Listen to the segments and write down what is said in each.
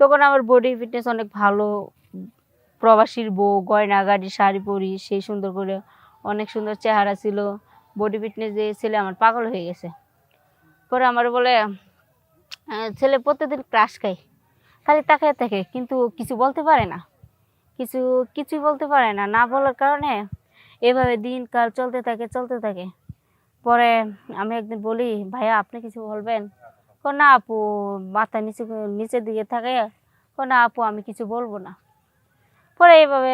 তখন আমার body fitness অনেক ভালো। প্রবাসীর বউ, গয়না, গাড়ি, শাড়ি পরি, সেই সুন্দর করে অনেক সুন্দর চেহারা ছিল। বডি ফিটনেস দিয়ে ছেলে আমার পাগল হয়ে গেছে। পরে আমার বলে ছেলে প্রতিদিন ক্রাশ খাই খালি তাকায় থাকে, কিন্তু কিছু বলতে পারে না। কিছু, কিছুই বলতে পারে না। না বলার কারণে এভাবে দিনকাল চলতে থাকে চলতে থাকে। পরে আমি একদিন বলি, ভাইয়া, আপনি কিছু বলবেন? কো না আপু, মাথা নিচে নিচের দিকে থাকে কো না আপু, আমি কিছু বলব না। পরে এইভাবে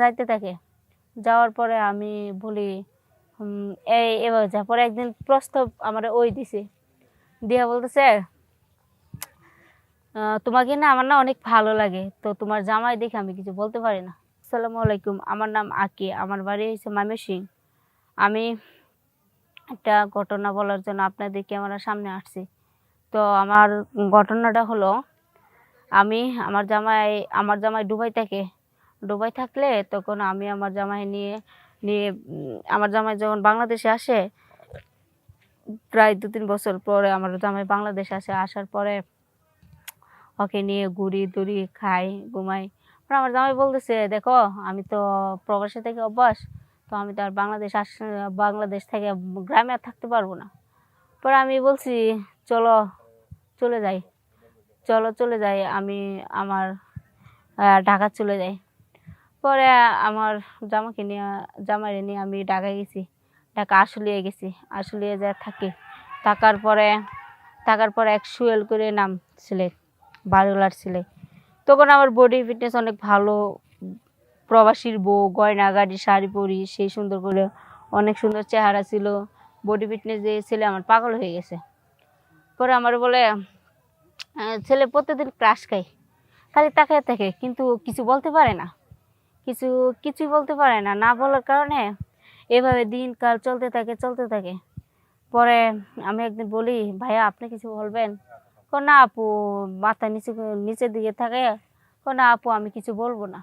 যাইতে থাকে। যাওয়ার পরে আমি বলি এই এভাবে যা। পরে একদিন প্রস্তাব আমার ওই দিছে। দিয়া বলতেছে তোমাকে না আমার না অনেক ভালো লাগে, তো তোমার জামাই দেখে আমি কিছু বলতে পারি না। আসসালামু আলাইকুম, আমার নাম আকি, আমার বাড়ি হচ্ছে ময়মনসিং আমি একটা ঘটনা বলার জন্য আপনাদের ক্যামেরার সামনে আসছি। তো আমার ঘটনাটা হলো, আমি আমার জামাই আমার জামাই দুবাই থাকে। দুবাই থাকলে তখন আমি আমার জামাই নিয়ে নিয়ে আমার জামাই যখন বাংলাদেশে আসে, প্রায় দু তিন বছর পরে আমার জামাই বাংলাদেশে আসে, আসার পরে ওকে নিয়ে ঘুরি দুরি খাই, ঘুমাই। আমার জামাই বলতেছে, দেখো, আমি তো প্রবাসে থেকে অভ্যাস, তো আমি তো আর বাংলাদেশ আস, বাংলাদেশ থেকে গ্রামে আর থাকতে পারব না। পরে আমি বলছি চলো, চলে যাই। চলো, চলে যাই। আমি আমার ঢাকা চলে যাই। পরে আমার জামাকে নিয়ে, জামাইরে নিয়ে আমি ঢাকায় গেছি। ঢাকা আশুলিয়ে গেছি। আশুলিয়ে যা থাকি। থাকার পরে থাকার পরে এক সুয়েল করে নাম ছেলে বাড়িওয়ালার ছেলে। তখন আমার বডি ফিটনেস অনেক ভালো। প্রবাসীর বউ, গয়না, গাড়ি, শাড়ি পরি, সেই সুন্দর করে অনেক সুন্দর চেহারা ছিল। বডি ফিটনেস দিয়ে ছেলে আমার পাগল হয়ে গেছে। পরে আমার বলে ছেলে প্রতিদিন ক্রাশ খায়। খালি তাকায় থাকে, কিন্তু কিছু বলতে পারে না। কিছু, কিছুই বলতে পারে না। না বলার কারণে এভাবে দিনকাল চলতে থাকে চলতে থাকে। পরে আমি একদিন বলি, ভাইয়া, আপনি কিছু বলবেন? না আপু, মাথা নিচে নিচের দিকে থাকে। না আপু, আমি কিছু বলব না।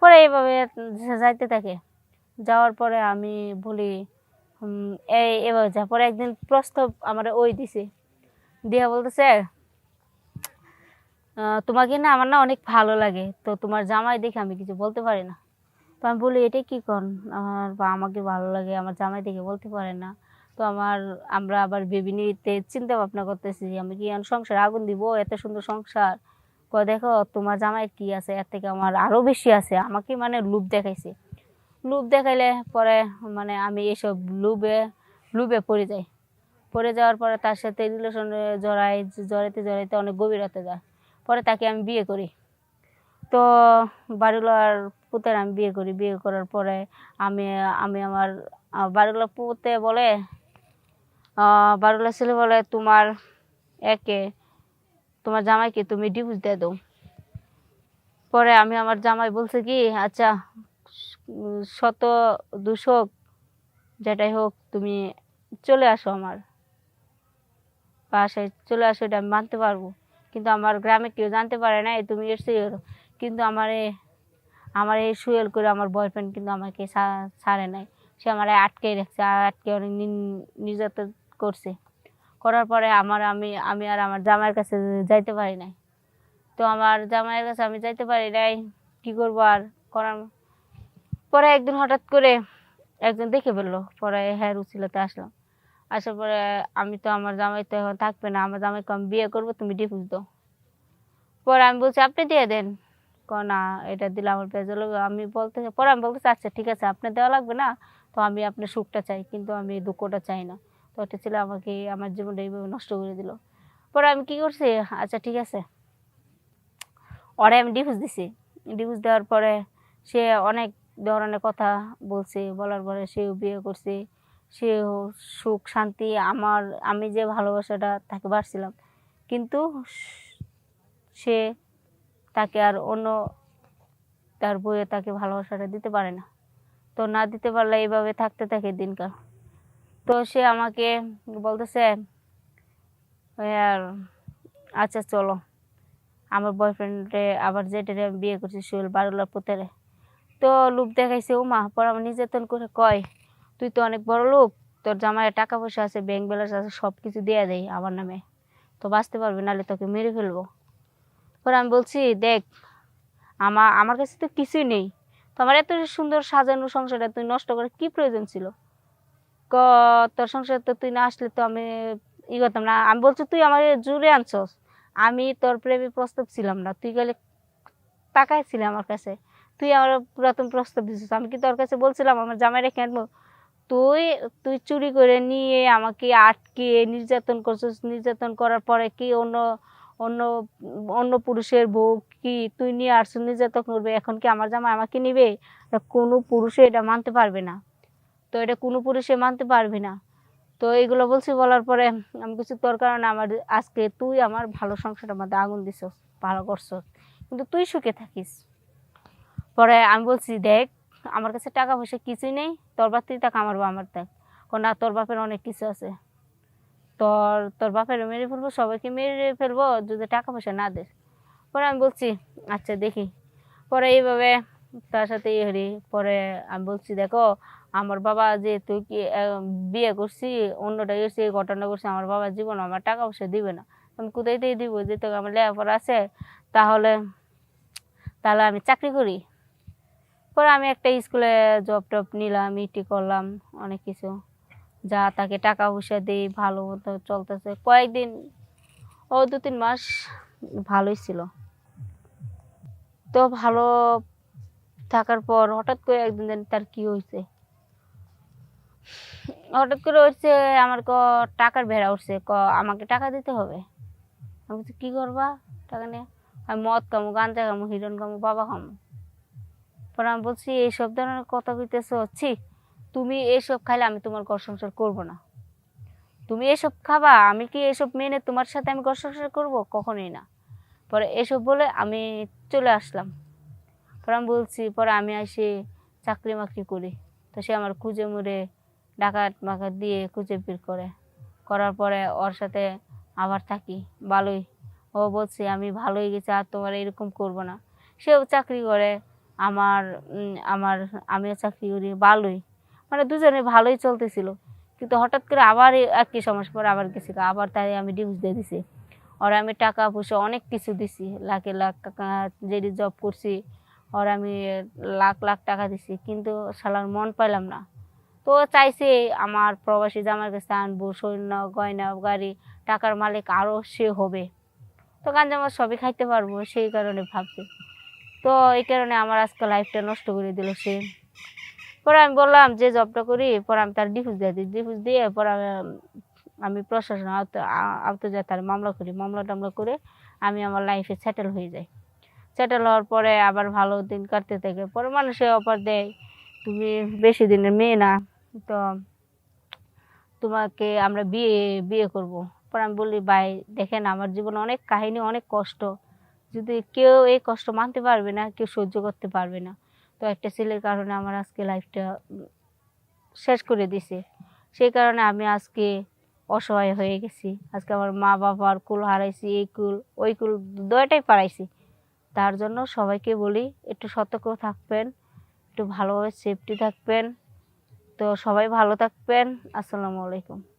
পরে এইভাবে যাইতে থাকে। যাওয়ার পরে আমি বলি এই, এভাবে যা। পরে একদিন প্রস্তাব আমার ওই দিছে। দিয়া বলতেছে তোমাকে না আমার না অনেক ভালো লাগে, তো তোমার জামাই দেখে আমি কিছু বলতে পারি না। তো আমি বলি, এটা কি কর আমার বা, আমাকে ভালো লাগে, আমার জামাই দেখে বলতে পারে না। তো আমার, আমরা আবার বেবি নিতে চিন্তা ভাবনা করতেছি আমি কি সংসারে আগুন দিব? এত সুন্দর সংসার? কয়, দেখো, তোমার জামাইয়ের কি আছে? এর থেকে আমার আরও বেশি আছে। আমাকে মানে লুপ দেখাইছে। লুপ দেখাইলে পরে মানে আমি এসব লুবে লুবে পড়ে যাই। পড়ে যাওয়ার পরে তার সাথে রিলেশনে জড়াই, জড়াইতে জড়াইতে অনেক গভীরতে যায়। পরে তাকে আমি বিয়ে করি। তো বাড়িওয়ালার পুতের আমি বিয়ে করি। বিয়ে করার পরে আমি আমি আমার বাড়িওয়ালার পুতে বলে বাড়িওয়ালার ছেলে বলে, তোমার একে, তোমার জামাইকে তুমি ডিভোর্স দিয়ে দাও। পরে আমি আমার জামাই বলছে কি আচ্ছা শত দুশোক যেটাই হোক, তুমি চলে আসো আমার। বাসায় চলে আসো, এটা আমি মানতে পারব। কিন্তু আমার গ্রামে কেউ জানতে পারে না, এই তুমি এসে কিন্তু আমার এ আমার এই সুয়েল করে আমার বয়ফ্রেন্ড কিন্তু আমাকে ছাড়ে নাই। সে আমার আটকে রেখেছে আর আটকে অনেক নির্যাতন করছে। করার পরে আমার, আমি আমি আর আমার জামাইয়ের কাছে যাইতে পারি নাই। তো আমার জামাইয়ের কাছে আমি যাইতে পারি নাই, কী করব আর করার? পরে একদিন হঠাৎ করে একজন দেখে ফেলল, পরে হ্যাঁ রুচিলাতে আসলাম আসার পরে আমি তো আমার জামাই তো এখন থাকবে না, আমার জামাইকে আমি বিয়ে করব, তুমি ডিভোর্স দাও। পরে আমি বলছি, আপনি দিয়ে দেন। ক, না, এটা দিলে আমার লাগবে আমি বলতে পরে আমি বলতেছি আচ্ছা ঠিক আছে আপনার দেওয়া লাগবে না, তো আমি আপনার সুখটা চাই, কিন্তু আমি দুঃখটা চাই না। তো একটা ছেলে আমাকে, আমার জীবনটা এইভাবে নষ্ট করে দিল। পরে আমি কি করছি আচ্ছা ঠিক আছে। ওরে, আমি ডিভোর্স দিছি। ডিভোর্স দেওয়ার পরে সে অনেক ধরনের কথা বলছে, বলার পরে সেও বিয়ে করছে। সেও সুখ, শান্তি আমার, আমি যে ভালোবাসাটা তাকে বাড়ছিলাম। কিন্তু সে তাকে আর অন্য তার বইয়ে তাকে ভালোবাসাটা দিতে পারে না। তো না দিতে পারলে এইভাবে থাকতে থাকে দিনকাল। তো সে আমাকে বলতেছে আর আচ্ছা চলো। আমার বয়ফ্রেন্ডে আবার যেটারে আমি বিয়ে করছি, সোহেল বারুলার পুতেরে তো লোক দেখাইছে, উমা, পর আমার নির্যাতন করে কয়? তুই তো অনেক বড় লোক, তোর জামাইয়ের টাকা পয়সা আছে ব্যাংক ব্যালেন্স আছে সব কিছু দিয়ে দেয় আমার নামে। তো বাঁচতে পারবি, নাহলে তোকে মেরে ফেলব। পরে আমি বলছি, দেখ আমার আমার কাছে তো কিছুই নেই। তোমার এত সুন্দর সাজানো সংসারটা তুই নষ্ট করে কি প্রয়োজন ছিল? ক, তোর সংসার তো তুই না আসলে তো আমি ই করতাম না। আমি বলছি, তুই আমার জুড়ে আনছস। আমি তোর প্রেমে প্রস্তাব ছিলাম না। তুই গেলে তাকাই ছিলে আমার কাছে। তুই আমার পুরাতন প্রস্তাব দিছিস। আমি কি তোর কাছে বলছিলাম, আমার জামাই আনব তুই তুই চুরি করে নিয়ে আমাকে আটকে নির্যাতন করছিস। নির্যাতন করার পরে কি অন্য অন্য অন্য পুরুষের বউ কি তুই নিয়ে আসছ নির্যাতন করবে। এখন কি আমার জামা আমাকে নিবে? তা কোনো পুরুষে এটা মানতে পারবে না। তো এটা কোনো পুরুষে মানতে পারবে না। তো এইগুলো বলছি, বলার পরে আমি কিছু তোর কারণে আমার আজকে তুই আমার ভালো সংসারের মধ্যে আগুন দিছস, ভালো করছস। কিন্তু তুই সুখে থাকিস। পরে আমি বলছি, দেখ আমার কাছে টাকা পয়সা কিছুই নেই, তোর বাপ তুই টাকা আমার বা আমার দেখ না, তোর বাপের অনেক কিছু আছে। তোর তোর বাপের মেরে ফেলব, সবাইকে মেরে ফেলব, যদি টাকা পয়সা না দেস পরে আমি বলছি আচ্ছা দেখি। পরে এইভাবে তার সাথে ইয়ে হরি পরে আমি বলছি, দেখো, আমার বাবা যে তুই কি বিয়ে করছি, অন্যটা গেছি এই ঘটনা করছি, আমার বাবা জীবন আমার টাকা পয়সা দিবে না। আমি কোথায় দিয়ে দিব? যে তোকে আমার লেখাপড়া আছে, তাহলে তাহলে আমি চাকরি করি। পরে আমি একটা স্কুলে জব টব নিলাম ইটি করলাম, অনেক কিছু। যা তাকে টাকা পয়সা দিই, ভালো মতো চলতেছে। কয়েকদিন, ও দু তিন মাস ভালোই ছিল। তো ভালো থাকার পর হঠাৎ করে একদিন জানি তার কি হয়েছে হঠাৎ করে হচ্ছে আমার ক টাকার ভেড়া উঠছে, ক আমাকে টাকা দিতে হবে? আমি বলছি, কী করবা টাকা নিয়ে? আমি মদ খামো, গাঞ্জা খামো, হিরণ খামো, বাবা খামো। পরে আমি বলছি, এইসব ধরনের কথা কইতেছো, ছি, তুমি এইসব খাইলে আমি তোমার ঘর সংসার করব না। তুমি এসব খাবা, আমি কি এসব মেনে তোমার সাথে আমি ঘর সংসার করব? কখনোই না। পরে এসব বলে আমি চলে আসলাম। পরে আমি বলছি, পরে আমি এসে চাকরি মাকরি করি। তো সে আমার খুঁজে মুড়ে ডাকাত মাকাত দিয়ে খুঁজে বের করে। করার পরে ওর সাথে আবার থাকি, ভালোই। ও বলছে, আমি ভালোই গেছি, আর তোমার এরকম করব না। সেও চাকরি করে আমার আমার আমিও চাকরি করি, ভালোই। মানে দুজনে ভালোই চলতেছিল। কিন্তু হঠাৎ করে আবার একই সমস্যা পরে আবার গেছি আবার তাই আমি ডিউজ দিয়ে দিছি। ওর আমি টাকা পয়সা অনেক কিছু দিছি। লাখে লাখ টাকা যেটি জব করছি, ওর আমি লাখ লাখ টাকা দিছি। কিন্তু শালার মন পাইলাম না। তো চাইছে আমার প্রবাসী জামার কাছে আনব সৈন্য, গয়না, গাড়ি, টাকার মালিক আরও সে হবে। তো গাঞ্জামা সবই খাইতে পারব, সেই কারণে ভাবছি। তো এই কারণে আমার আজকে লাইফটা নষ্ট করে দিল সে। পরে আমি বললাম যে জবটা করি, পরে আমি তার ডিফিউজ দিয়ে দিই। ডিফিউজ দিয়ে পরে আমি আমি প্রশাসন আওতা তার মামলা করি। মামলা টামলা করে আমি আমার লাইফে সেটেল হয়ে যাই। সেটেল হওয়ার পরে আবার ভালো দিন কাটতে থাকে। পরে মানুষে অফার দেয়, তুমি বেশি দিনের মেয়ে না, তো তোমাকে আমরা বিয়ে বিয়ে করব। পরে আমি বলি, ভাই, দেখেন আমার জীবনে অনেক কাহিনী, অনেক কষ্ট। যদি কেউ এই কষ্ট মানতে পারবে না, কেউ সহ্য করতে পারবে না। তো একটা ছেলের কারণে আমার আজকে লাইফটা শেষ করে দিছে। সেই কারণে আমি আজকে অসহায় হয়ে গেছি। আজকে আমার মা বাবার কুল হারাইছি, এই কুল, ওই কুল দুটাই পারাইছি। তার জন্য সবাইকে বলি, একটু সতর্ক থাকবেন, একটু ভালোভাবে সেফটি থাকবেন। তো সবাই ভালো থাকবেন। আসসালামু আলাইকুম।